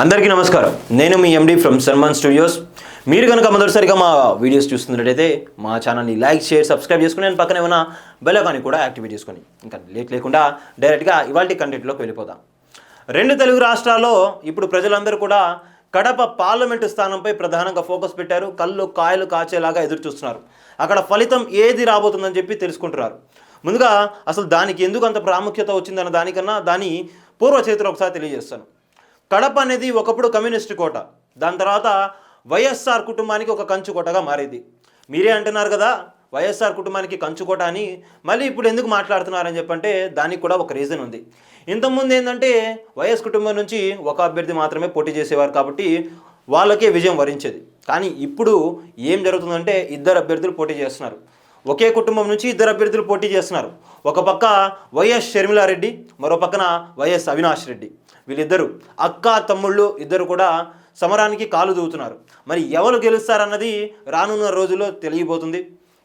అందరికీ నమస్కారం. నేను మీ ఎండి ఫ్రమ్ సల్మాన్ స్టూడియోస్ మీరు కనుక మొదటిసారిగా మా వీడియోస్ చూస్తున్నట్టయితే మా ఛానల్ని లైక్ షేర్ సబ్స్క్రైబ్ చేసుకుని నేను పక్కన ఏమైనా బెలకాన్ని కూడా యాక్టివేట్ చేసుకుని ఇంకా లేట్ లేకుండా డైరెక్ట్గా ఇవాళ కంటెంట్లోకి వెళ్ళిపోదాం. రెండు తెలుగు రాష్ట్రాల్లో ఇప్పుడు ప్రజలందరూ కూడా కడప పార్లమెంటు స్థానంపై ప్రధానంగా ఫోకస్ పెట్టారు. కళ్ళు కాయలు కాచేలాగా ఎదురు చూస్తున్నారు. అక్కడ ఫలితం ఏది రాబోతుందని చెప్పి తెలుసుకుంటున్నారు. ముందుగా అసలు దానికి ఎందుకు అంత ప్రాముఖ్యత వచ్చిందన్న దానికన్నా దాని పూర్వ చరిత్ర ఒకసారి తెలియజేస్తాను. కడప అనేది ఒకప్పుడు కమ్యూనిస్ట్ కోట. దాని తర్వాత వైఎస్ఆర్ కుటుంబానికి ఒక కంచు కోటగా మారేది. మీరే అంటున్నారు కదా వైఎస్ఆర్ కుటుంబానికి కంచు కోట అని. మళ్ళీ ఇప్పుడు ఎందుకు మాట్లాడుతున్నారని చెప్పంటే దానికి కూడా ఒక రీజన్ ఉంది. ఇంతకుముందు ఏంటంటే వైఎస్ కుటుంబం నుంచి ఒక అభ్యర్థి మాత్రమే పోటీ చేసేవారు కాబట్టి వాళ్ళకే విజయం వరించేది. కానీ ఇప్పుడు ఏం జరుగుతుందంటే ఇద్దరు అభ్యర్థులు పోటీ చేస్తున్నారు. ఒకే కుటుంబం నుంచి ఇద్దరు అభ్యర్థులు పోటీ చేస్తున్నారు. ఒక పక్క వైఎస్ షర్మిలారెడ్డి మరో పక్కన వైఎస్ అవినాష్ రెడ్డి. వీళ్ళిద్దరు అక్క తమ్ముళ్ళు ఇద్దరు కూడా సమరానికి కాలు దూవుతున్నారు మరి ఎవరు గెలుస్తారన్నది రానున్న రోజుల్లో తెలియబోతుంది.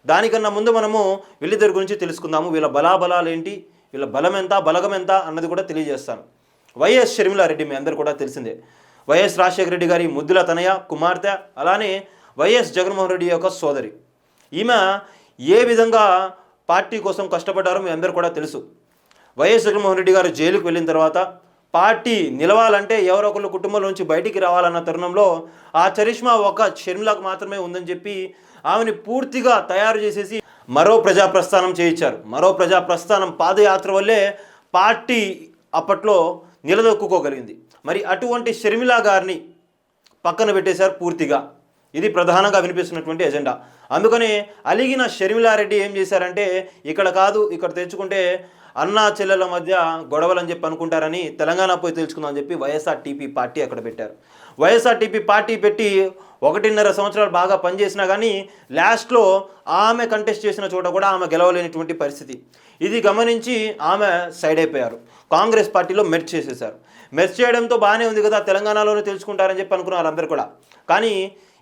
దానికన్నా ముందు మనము వీళ్ళిద్దరి గురించి తెలుసుకుందాము. వీళ్ళ బలాబలాలు ఏంటి వీళ్ళ బలం ఎంత బలగం ఎంత అన్నది కూడా తెలియజేస్తాను. వైఎస్ షర్మిలారెడ్డి మీ అందరు కూడా తెలిసిందే. వైఎస్ రాజశేఖర రెడ్డి గారి ముద్దుల తనయ కుమార్తె అలానే వైఎస్ జగన్మోహన్ రెడ్డి యొక్క సోదరి. ఈమె ఏ విధంగా పార్టీ కోసం కష్టపడ్డారో మీ అందరు కూడా తెలుసు. వైఎస్ జగన్మోహన్ రెడ్డి గారు జైలుకు వెళ్ళిన తర్వాత పార్టీ నిలవాలంటే ఎవరో ఒకళ్ళు కుటుంబం నుంచి బయటికి రావాలన్న తరుణంలో ఆ చరిష్మా ఒక షర్మిలకు మాత్రమే ఉందని చెప్పి ఆమెని పూర్తిగా తయారు చేసేసి మరో ప్రజా ప్రస్థానం చేయించారు. మరో ప్రజా ప్రస్థానం పాదయాత్ర వల్లే పార్టీ అప్పట్లో నిలదొక్కుకోగలిగింది. మరి అటువంటి షర్మిల గారిని పక్కన పెట్టేశారు పూర్తిగా. ఇది ప్రధానంగా వినిపిస్తున్నటువంటి ఎజెండా. అందుకని అలిగిన షర్మిలారెడ్డి ఏం చేశారంటే ఇక్కడ కాదు ఇక్కడ తెచ్చుకుంటే అన్నా చెల్లెల మధ్య గొడవలు అని చెప్పి అనుకుంటారని తెలంగాణ పోయి తెలుసుకుందాం అని చెప్పి వైఎస్ఆర్టీపీ పార్టీ అక్కడ పెట్టారు. వైఎస్ఆర్టీపీ పార్టీ పెట్టి ఒకటిన్నర సంవత్సరాలు బాగా పనిచేసినా కానీ లాస్ట్లో ఆమె కంటెస్ట్ చేసిన చోట కూడా ఆమె గెలవలేనటువంటి పరిస్థితి. ఇది గమనించి ఆమె సైడ్ అయిపోయారు. కాంగ్రెస్ పార్టీలో మెర్చ్ చేసేశారు. మెర్చ్ చేయడంతో బాగానే ఉంది కదా తెలంగాణలోనే తెలుసుకుంటారని చెప్పి అనుకున్నారు అందరు కూడా. కానీ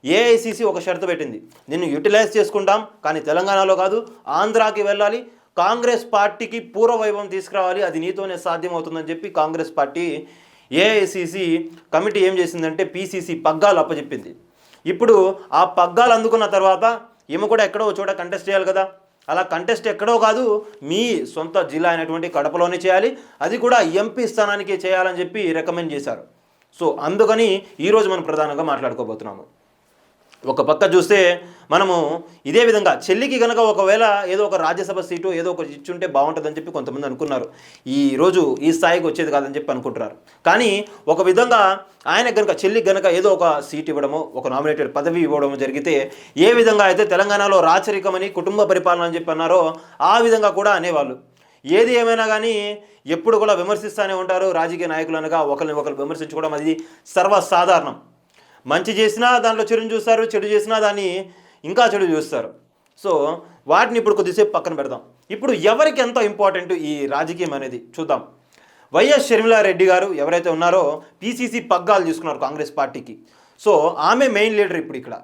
ఏఐసిసి ఒక షరతు పెట్టింది. నిన్ను యూటిలైజ్ చేసుకుంటాం కానీ తెలంగాణలో కాదు ఆంధ్రాకి వెళ్ళాలి కాంగ్రెస్ పార్టీకి పూర్వవైభవం తీసుకురావాలి అది నీతోనే సాధ్యమవుతుందని చెప్పి కాంగ్రెస్ పార్టీ ఏఐసిసి కమిటీ ఏం చేసిందంటే పీసీసీ పగ్గాలు అప్పచెప్పింది ఇప్పుడు ఆ పగ్గాలు అందుకున్న తర్వాత ఈమె కూడా ఎక్కడో చోట కంటెస్ట్ చేయాలి కదా. అలా కంటెస్ట్ ఎక్కడో కాదు మీ సొంత జిల్లా అయినటువంటి కడపలోనే చేయాలి అది కూడా ఎంపీ స్థానానికి చేయాలని చెప్పి రికమెండ్ చేశారు. సో అందుకని ఈరోజు మనం ప్రధానంగా మాట్లాడుకోబోతున్నాము. ఒక పక్క చూస్తే మనము ఇదే విధంగా చెల్లికి కనుక ఒకవేళ ఏదో ఒక రాజ్యసభ సీటు ఏదో ఒక ఇచ్చుంటే బాగుంటుందని చెప్పి కొంతమంది అనుకున్నారు. ఈ రోజు ఈ స్థాయికి వచ్చేది కాదని చెప్పి అనుకుంటున్నారు. కానీ ఒక విధంగా ఆయన కనుక చెల్లికి కనుక ఏదో ఒక సీట్ ఇవ్వడము ఒక నామినేటెడ్ పదవి ఇవ్వడము జరిగితే ఏ విధంగా అయితే తెలంగాణలో రాచరికమని కుటుంబ పరిపాలన అని చెప్పి అన్నారో ఆ విధంగా కూడా అనేవాళ్ళు. ఏది ఏమైనా కానీ ఎప్పుడు కూడా విమర్శిస్తూనే ఉంటారు రాజకీయ నాయకులు అనగా ఒకరిని ఒకరు విమర్శించుకోవడం అది సర్వసాధారణం. మంచి చేసినా దాంట్లో చెడుని చూస్తారు చెడు చేసినా దాన్ని ఇంకా చెడు చూస్తారు. సో వాటిని ఇప్పుడు కొద్దిసేపు పక్కన పెడదాం. ఇప్పుడు ఎవరికి ఎంత ఇంపార్టెంట్ ఈ రాజకీయం అనేది? చూద్దాం. వైఎస్ షర్మిలారెడ్డి గారు ఎవరైతే ఉన్నారో పీసీసీ పగ్గాలు తీసుకున్నారు కాంగ్రెస్ పార్టీకి. సో ఆమె మెయిన్ లీడర్ ఇప్పుడు ఇక్కడ.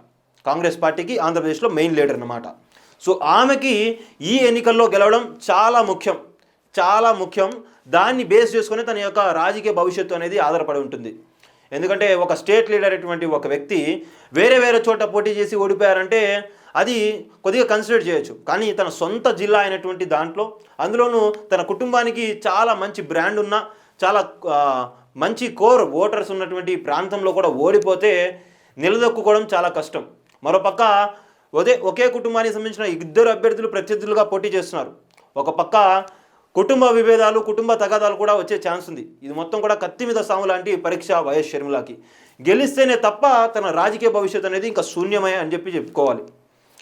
కాంగ్రెస్ పార్టీకి ఆంధ్రప్రదేశ్లో మెయిన్ లీడర్ అన్నమాట. సో ఆమెకి ఈ ఎన్నికల్లో గెలవడం చాలా ముఖ్యం. చాలా ముఖ్యం. దాన్ని బేస్ చేసుకుని తన యొక్క రాజకీయ భవిష్యత్తు అనేది ఆధారపడి ఉంటుంది. ఎందుకంటే ఒక స్టేట్ లీడర్ అటువంటి ఒక వ్యక్తి వేరే వేరే చోట పోటీ చేసి ఓడిపోయారంటే అది కొద్దిగా కన్సిడర్ చేయొచ్చు. కానీ తన సొంత జిల్లా అయినటువంటి దాంట్లో అందులోనూ తన కుటుంబానికి చాలా మంచి బ్రాండ్ ఉన్న చాలా మంచి కోర్ ఓటర్స్ ఉన్నటువంటి ప్రాంతంలో కూడా ఓడిపోతే నిలదొక్కుకోవడం చాలా కష్టం. మరోపక్క ఒకే ఒకే కుటుంబానికి సంబంధించిన ఇద్దరు అభ్యర్థులు ప్రత్యర్థులుగా పోటీ చేస్తున్నారు. ఒక పక్క కుటుంబ విభేదాలు కుటుంబ తగాదాలు కూడా వచ్చే ఛాన్స్ ఉంది. ఇది మొత్తం కూడా కత్తి మీద సాము లాంటి పరీక్ష వైఎస్ షర్మిలాకి. గెలిస్తేనే తప్ప తన రాజకీయ భవిష్యత్తు అనేది ఇంకా శూన్యమే అని చెప్పి చెప్పుకోవాలి.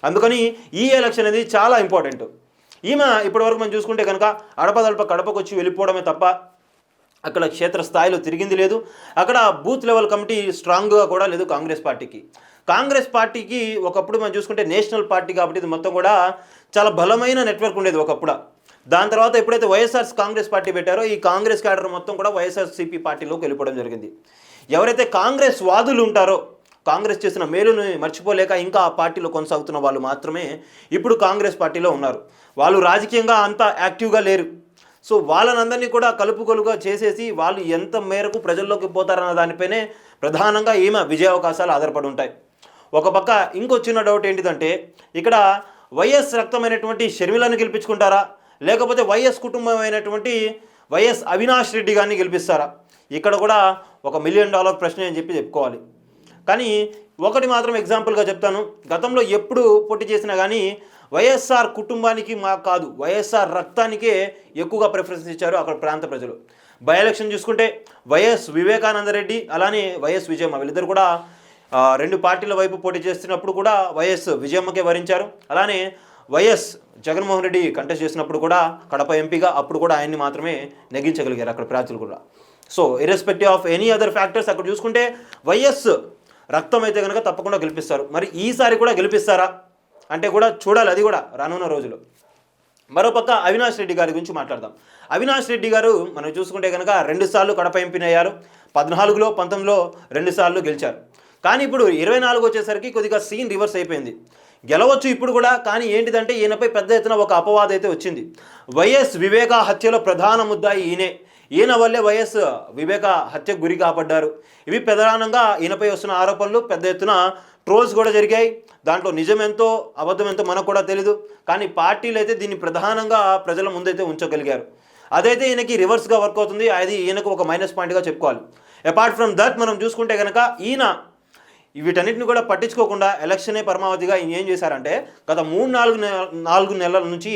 అందుకని ఈ ఎలక్షన్ అనేది చాలా ఇంపార్టెంట్ ఈమె ఇప్పటివరకు మనం చూసుకుంటే కనుక అడపదడప కడపకు వచ్చి వెళ్ళిపోవడమే తప్ప అక్కడ క్షేత్రస్థాయిలో తిరిగింది లేదు. అక్కడ బూత్ లెవెల్ కమిటీ స్ట్రాంగ్గా కూడా లేదు కాంగ్రెస్ పార్టీకి. కాంగ్రెస్ పార్టీకి ఒకప్పుడు మనం చూసుకుంటే నేషనల్ పార్టీ కాబట్టి ఇది మొత్తం కూడా చాలా బలమైన నెట్వర్క్ ఉండేది ఒకప్పుడు. దాని తర్వాత ఎప్పుడైతే వైఎస్ఆర్ కాంగ్రెస్ పార్టీ పెట్టారో ఈ కాంగ్రెస్ క్యాడర్ మొత్తం కూడా వైఎస్ఆర్సీపీ పార్టీలోకి వెళ్ళిపోవడం జరిగింది. ఎవరైతే కాంగ్రెస్ వాదులు ఉంటారో కాంగ్రెస్ చేసిన మేలుని మర్చిపోలేక ఇంకా ఆ పార్టీలో కొనసాగుతున్న వాళ్ళు మాత్రమే ఇప్పుడు కాంగ్రెస్ పార్టీలో ఉన్నారు. వాళ్ళు రాజకీయంగా అంత యాక్టివ్గా లేరు. సో వాళ్ళనందరినీ కూడా కలుపుకొలుగా చేసేసి వాళ్ళు ఎంత మేరకు ప్రజల్లోకి పోతారన్న దానిపైనే ప్రధానంగా ఈమె విజయ అవకాశాలు ఆధారపడి ఉంటాయి. ఒక పక్క ఇంకో చిన్న డౌట్ ఏంటిదంటే ఇక్కడ వైఎస్ రక్తమైనటువంటి షర్మిలను గెలిపించుకుంటారా? లేకపోతే వైఎస్ కుటుంబం అయినటువంటి వైఎస్ అవినాష్ రెడ్డి గారిని గెలిపిస్తారా? ఇక్కడ కూడా ఒక మిలియన్ డాలర్ ప్రశ్న అని చెప్పి చెప్పుకోవాలి. కానీ ఒకటి మాత్రం ఎగ్జాంపుల్గా చెప్తాను. గతంలో ఎప్పుడు పోటీ చేసినా కానీ వైఎస్ఆర్ కుటుంబానికి మా కాదు వైఎస్ఆర్ రక్తానికే ఎక్కువగా ప్రిఫరెన్స్ ఇచ్చారు అక్కడ ప్రాంత ప్రజలు. బై ఎలక్షన్ చూసుకుంటే వైఎస్ వివేకానంద రెడ్డి అలానే వైఎస్ విజయమ్మ వీళ్ళిద్దరు కూడా రెండు పార్టీల వైపు పోటీ చేస్తున్నప్పుడు కూడా వైఎస్ విజయమ్మకే వరించారు. అలానే వైఎస్ జగన్మోహన్ రెడ్డి కంటెస్ట్ చేసినప్పుడు కూడా కడప ఎంపీగా అప్పుడు కూడా ఆయన్ని మాత్రమే నెగ్గించగలిగారు అక్కడ ప్రార్థులు కూడా. So irrespective of any other factors అక్కడ చూసుకుంటే వైఎస్ రక్తం అయితే కనుక తప్పకుండా గెలిపిస్తారు. మరి ఈసారి కూడా గెలిపిస్తారా? అంటే కూడా చూడాలి అది కూడా రానున్న రోజులు. మరోపక్క అవినాష్ రెడ్డి గారి గురించి మాట్లాడదాం. అవినాష్ రెడ్డి గారు మనం చూసుకుంటే కనుక రెండు సార్లు కడప ఎంపీని అయ్యారు. పద్నాలుగులో పంతొమ్మిదిలో రెండు సార్లు గెలిచారు. కానీ ఇప్పుడు ఇరవై నాలుగు వచ్చేసరికి కొద్దిగా సీన్ రివర్స్ అయిపోయింది. గెలవచ్చు ఇప్పుడు కూడా కానీ ఏంటిదంటే ఈయనపై పెద్ద ఎత్తున ఒక అపవాదం అయితే వచ్చింది. వైఎస్ వివేక హత్యలో ప్రధాన ముద్దాయి ఈయనే. ఈయన వల్లే వైఎస్ వివేక హత్యకు గురి కాబడ్డారు. ఇవి ప్రధానంగా ఈయనపై వస్తున్న ఆరోపణలు పెద్ద ఎత్తున ట్రోల్స్ కూడా జరిగాయి. దాంట్లో నిజం ఎంతో అబద్ధం ఎంతో మనకు కూడా తెలీదు. కానీ పార్టీలు అయితే దీన్ని ప్రధానంగా ప్రజల ముందైతే ఉంచగలిగారు. అదైతే ఈయనకి రివర్స్గా వర్క్ అవుతుంది. అది ఈయనకు ఒక మైనస్ పాయింట్గా చెప్పుకోవాలి. అపార్ట్ ఫ్రమ్ దట్ మనం చూసుకుంటే కనుక ఈయన వీటన్నిటిని కూడా పట్టించుకోకుండా ఎలక్షనే పరమావధిగా ఏం చేశారంటే గత మూడు నాలుగు నెల నాలుగు నెలల నుంచి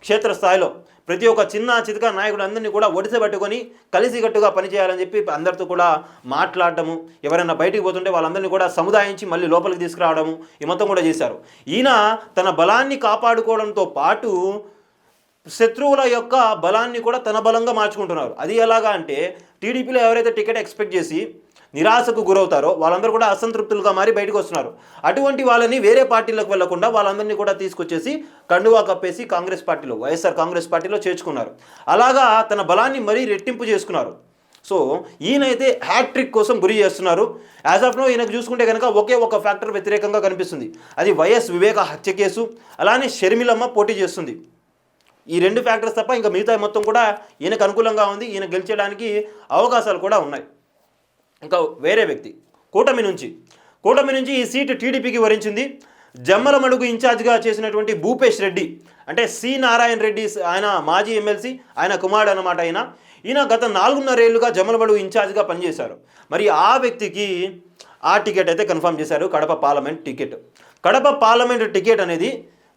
క్షేత్రస్థాయిలో ప్రతి ఒక్క చిన్న చితక నాయకుడు కూడా కూడా ఒడిసెబట్టుకొని కలిసికట్టుగా పనిచేయాలని చెప్పి అందరితో కూడా మాట్లాడటము ఎవరైనా బయటికి పోతుంటే వాళ్ళందరినీ కూడా సముదాయించి మళ్ళీ లోపలికి తీసుకురావడము ఈ మొత్తం కూడా చేశారు. ఈయన తన బలాన్ని కాపాడుకోవడంతో పాటు శత్రువుల యొక్క బలాన్ని కూడా తన బలంగా మార్చుకుంటున్నారు. అది ఎలాగా అంటే టీడీపీలో ఎవరైతే టికెట్ ఎక్స్పెక్ట్ చేసి నిరాశకు గురవుతారో వాళ్ళందరూ కూడా అసంతృప్తులుగా మారి బయటకు వస్తున్నారు. అటువంటి వాళ్ళని వేరే పార్టీలకు వెళ్ళకుండా వాళ్ళందరినీ కూడా తీసుకొచ్చేసి కండువా కప్పేసి కాంగ్రెస్ పార్టీలో వైఎస్ఆర్ కాంగ్రెస్ పార్టీలో చేర్చుకున్నారు. అలాగా తన బలాన్ని మరీ రెట్టింపు చేసుకున్నారు. సో ఈయనైతే హ్యాట్రిక్ కోసం గురి చేస్తున్నారు. యాజ్ ఆఫ్ నో ఈయనకు చూసుకుంటే కనుక ఒకే ఒక ఫ్యాక్టర్ వ్యతిరేకంగా కనిపిస్తుంది. అది వైఎస్ వివేక హత్య కేసు. అలానే షర్మిలమ్మ పోటీ చేస్తుంది. ఈ రెండు ఫ్యాక్టర్స్ తప్ప ఇంకా మిగతా మొత్తం కూడా ఈయనకు అనుకూలంగా ఉంది ఈయన గెలిచడానికి అవకాశాలు కూడా ఉన్నాయి. ఇంకా వేరే వ్యక్తి కూటమి నుంచి. కూటమి నుంచి ఈ సీటు టీడీపీకి వరించింది. జమ్మలమడుగు ఇన్ఛార్జ్గా చేసినటువంటి భూపేష్ రెడ్డి అంటే సి నారాయణ రెడ్డి ఆయన మాజీ ఎమ్మెల్సీ ఆయన కుమారుడు అన్నమాట ఆయన ఈయన గత నాలుగున్నరేళ్ళుగా జమ్మలమడుగు ఇన్ఛార్జ్గా పనిచేశారు. మరి ఆ వ్యక్తికి ఆ టికెట్ అయితే కన్ఫర్మ్ చేశారు Kadapa parliament ticket. Kadapa parliament ticket అనేది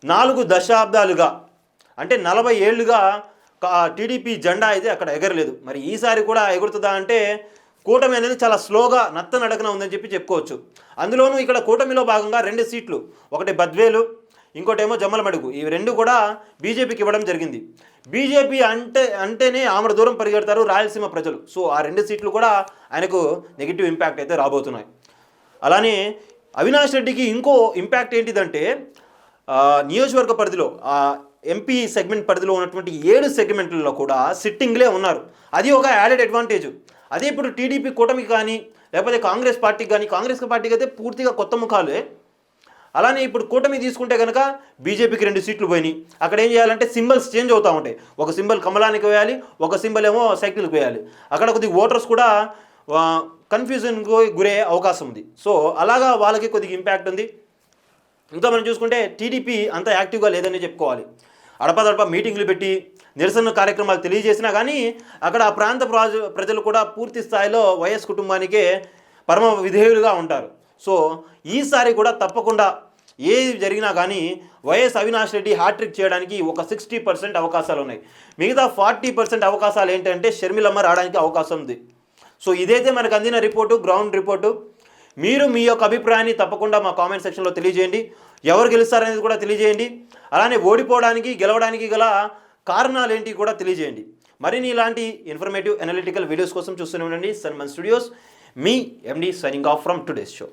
నాలుగు దశాబ్దాలుగా అంటే నలభై ఏళ్ళుగా కా- టీడీపీ జెండా అయితే అక్కడ ఎగరలేదు. మరి ఈసారి కూడా ఎగురుతుందా అంటే కూటమి అనేది చాలా స్లోగా నత్త నడకన ఉందని చెప్పి చెప్పుకోవచ్చు. అందులోనూ ఇక్కడ కూటమిలో భాగంగా రెండు సీట్లు. ఒకటి బద్వేలు ఇంకోటేమో జమ్మలమడుగు. ఈ రెండు కూడా బీజేపీకి ఇవ్వడం జరిగింది. బీజేపీ అంటే అంటేనే ఆమె దూరం పరిగెడతారు రాయలసీమ ప్రజలు. సో ఆ రెండు సీట్లు కూడా ఆయనకు నెగిటివ్ ఇంపాక్ట్ అయితే రాబోతున్నాయి. అలానే అవినాష్ రెడ్డికి ఇంకో ఇంపాక్ట్ ఏంటిదంటే నియోజకవర్గ పరిధిలో ఎంపీ సెగ్మెంట్ పరిధిలో ఉన్నటువంటి ఏడు సెగ్మెంట్లలో కూడా సిట్టింగ్లే ఉన్నారు. అది ఒక యాడెడ్ అడ్వాంటేజ్ అదే ఇప్పుడు టీడీపీ కూటమికి కానీ లేకపోతే కాంగ్రెస్ పార్టీకి కానీ కాంగ్రెస్ పార్టీకి అయితే పూర్తిగా కొత్త ముఖాలే. అలానే ఇప్పుడు కూటమి తీసుకుంటే కనుక బీజేపీకి రెండు సీట్లు పోయినాయి. అక్కడ ఏం చేయాలంటే సింబల్స్ చేంజ్ అవుతూ ఉంటాయి. ఒక సింబల్ కమలానికి వేయాలి ఒక సింబల్ ఏమో సైకిల్కి వేయాలి. అక్కడ కొద్దిగా ఓటర్స్ కూడా కన్ఫ్యూజన్కు గురయ్యే అవకాశం ఉంది. సో అలాగా వాళ్ళకి కొద్దిగా ఇంపాక్ట్ ఉంది. ఇంకా మనం చూసుకుంటే టీడీపీ అంత యాక్టివ్గా లేదని చెప్పుకోవాలి. అడపదడప మీటింగ్లు పెట్టి నిరసన కార్యక్రమాలు తెలియజేసినా కానీ అక్కడ ఆ ప్రాంత ప్రజ ప్రజలు కూడా పూర్తి స్థాయిలో వైఎస్ కుటుంబానికే పరమ విధేయులుగా ఉంటారు. సో ఈసారి కూడా తప్పకుండా ఏది జరిగినా కానీ వైఎస్ అవినాష్ రెడ్డి హ్యాట్రిక్ చేయడానికి ఒక సిక్స్టీ పర్సెంట్ అవకాశాలు ఉన్నాయి. మిగతా ఫార్టీ పర్సెంట్ అవకాశాలు ఏంటంటే షర్మిలమ్మ రావడానికి అవకాశం ఉంది. సో ఇదైతే మనకు అందిన రిపోర్టు గ్రౌండ్ రిపోర్టు మీరు మీ యొక్క అభిప్రాయాన్ని తప్పకుండా మా కామెంట్ సెక్షన్లో తెలియజేయండి. ఎవరు గెలుస్తారనేది కూడా తెలియజేయండి. అలానే ఓడిపోవడానికి గెలవడానికి గల కారణాలు ఏంటి కూడా తెలియజేయండి. మరిన్ని ఇలాంటి ఇన్ఫర్మేటివ్ అనలిటికల్ వీడియోస్ కోసం చూస్తూనే ఉండండి. Salman studios. Me MD signing off from today's show